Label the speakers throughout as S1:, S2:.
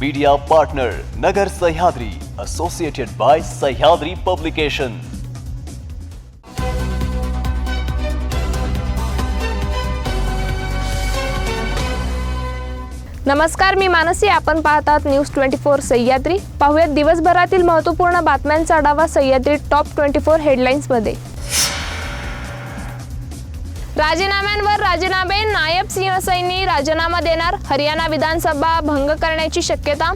S1: Media partner Nagar Sahyadri associated by Sahyadri publication
S2: नमस्कार मी मानसी. आपण पाहतात न्यूज ट्वेंटी फोर सह्याद्री. पाहूयात दिवसभरातील महत्त्वपूर्ण बातम्यांचा आढावा सह्याद्री टॉप ट्वेंटी फोर हेडलाईन्समध्ये राजीनाम्यांवर राजीनामे नायब सिंह सैनी राजीनामा देणार हरियाणा विधानसभा भंग करण्याची शक्यता?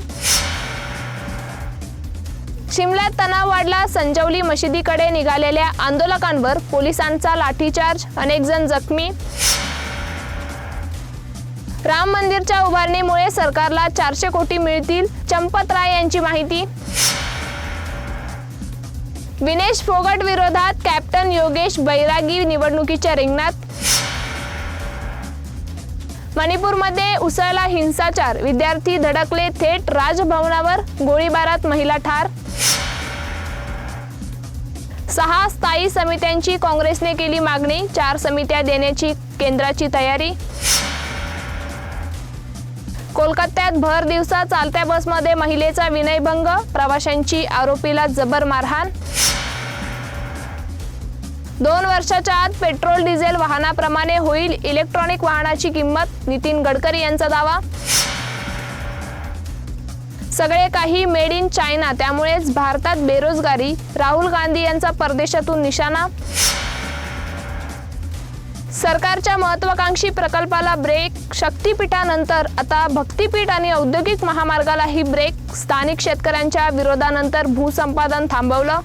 S2: शिमल्यात तणाव वाढला संजवली मशिदीकडे निघालेल्या आंदोलकांवर पोलिसांचा लाठीचार्ज अनेक जण जखमी. राम मंदिरच्या उभारणीमुळे सरकारला चारशे कोटी मिळतील चंपत राय यांची माहिती. विनेश फोगट विरोधात कॅप्टन योगेश बैरागी निवडणुकीच्या रिंगणात मणिपूरमध्ये उसळला हिंसाचार. विद्यार्थी धडकले थेट राजभवनावर गोळीबारात महिला ठार. सहा स्थायी समित्यांची काँग्रेसने केली मागणी चार समित्या देण्याची केंद्राची तयारी. कोलकात्यात भर दिवसा चालत्या बसमध्ये महिलेचा विनयभंग प्रवाशांची आरोपीला जबर मारहाण. दोन वर्षाच्या आत पेट्रोल डिझेल वाहनाप्रमाणे होईल इलेक्ट्रॉनिक वाहनाची किंमत नितीन गडकरी यांचा दावा. सगळे काही मेड इन चायना त्यामुळेच भारतात बेरोजगारी. राहुल गांधी यांचा परदेशातून निशाणा. सरकारच्या महत्वाकांक्षी प्रकल्पाला ब्रेक शक्तीपीठानंतर आता भक्तीपीठ आणि औद्योगिक महामार्गालाही ब्रेक स्थानिक शेतकऱ्यांच्या विरोधानंतर भूसंपादन थांबवलं.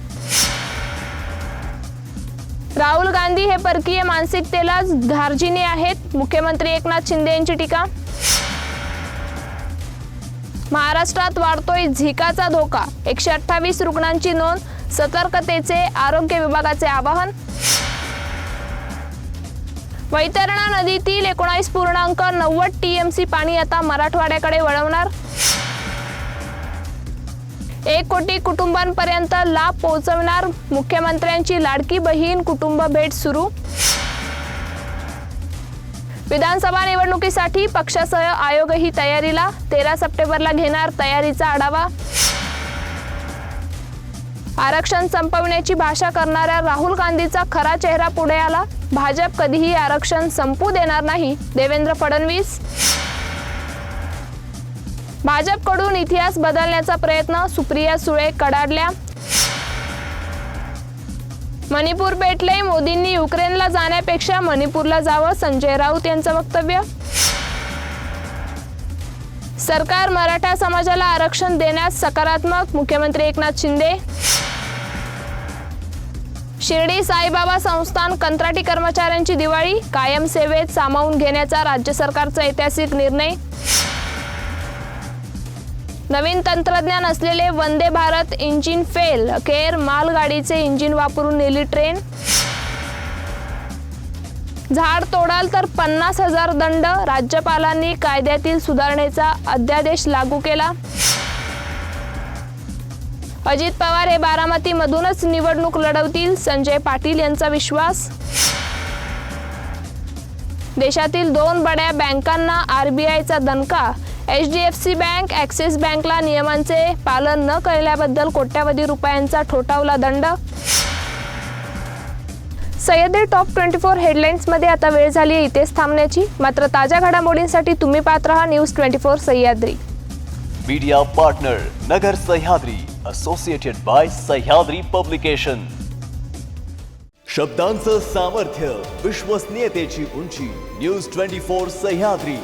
S2: राहुल गांधी हे परकीय मानसिकतेला धार्जिने आहेत. मुख्यमंत्री एकनाथ शिंदे यांची टीका. महाराष्ट्रात वाढतोय झिकाचा धोका. एकशे अठ्ठावीस रुग्णांची नोंद सतर्कतेचे आरोग्य विभागाचे आवाहन. वैतरणा नदीतील एकोणावीस पूर्णांक नव्वद टीएमसी पाणी आता मराठवाड्याकडे वळवणार. एक कोटी कुटुंबांपर्यंत लाभ पोहोचवणार मुख्यमंत्र्यांची लाडकी बहीण कुटुंब भेट सुरू. विधानसभा निवडणुकीसाठी पक्षासह आयोगही तयारीला. तेरा सप्टेंबरला घेणार तयारीचा आढावा. आरक्षण संपवण्याची भाषा करणाऱ्या राहुल गांधीचा खरा चेहरा पुढे आला. भाजप कधीही आरक्षण संपू देणार नाही. देवेंद्र फडणवीस भाजपकडून इतिहास बदलण्याचा प्रयत्न सुप्रिया सुळे कडाडल्या. मणिपूर पेटले मोदींनी युक्रेनला जाण्यापेक्षा मणिपूरला जावं संजय राऊत यांचं वक्तव्य. सरकार मराठा समाजाला आरक्षण देण्यास सकारात्मक मुख्यमंत्री एकनाथ शिंदे. शिर्डी साईबाबा संस्थान कंत्राटी कर्मचाऱ्यांची दिवाळी कायम सेवेत सामावून घेण्याचा राज्य सरकारचा ऐतिहासिक निर्णय. नवीन तंत्रज्ञान असलेले वंदे भारत इंजिन फेल. अखेर मालगाडीचे इंजिन वापरून नेली ट्रेन. झाड तोडाल तर पन्नास हजार दंड. राज्यपालांनी कायद्यातील सुधारणेचा अध्यादेश लागू केला. अजित पवार हे बारामतीमधूनच निवडणूक लढवतील. संजय पाटील यांचा विश्वास. देशातील दोन बड्या बँकांना आरबीआयचा दणका. H D F C bank Axis बँकला नियमांचे पालन न केल्याबद्दल कोट्यावधी रुपयांचा ठोठावला दंड. सह्याद्री टॉप ट्वेंटी फोर हेडलाईन्समध्ये आता वेळ झाली आहे इथेच थांबण्याची. मात्र ताज्या घडामोडींसाठी तुम्ही पाहत राहा news twenty four Sahyadri.
S1: Media partner Nagar Sahyadri associated by Sahyadri publication. शब्दांचं सामर्थ्य विश्वसनीयतेची उंची न्यूज ट्वेंटी फोर सह्याद्री.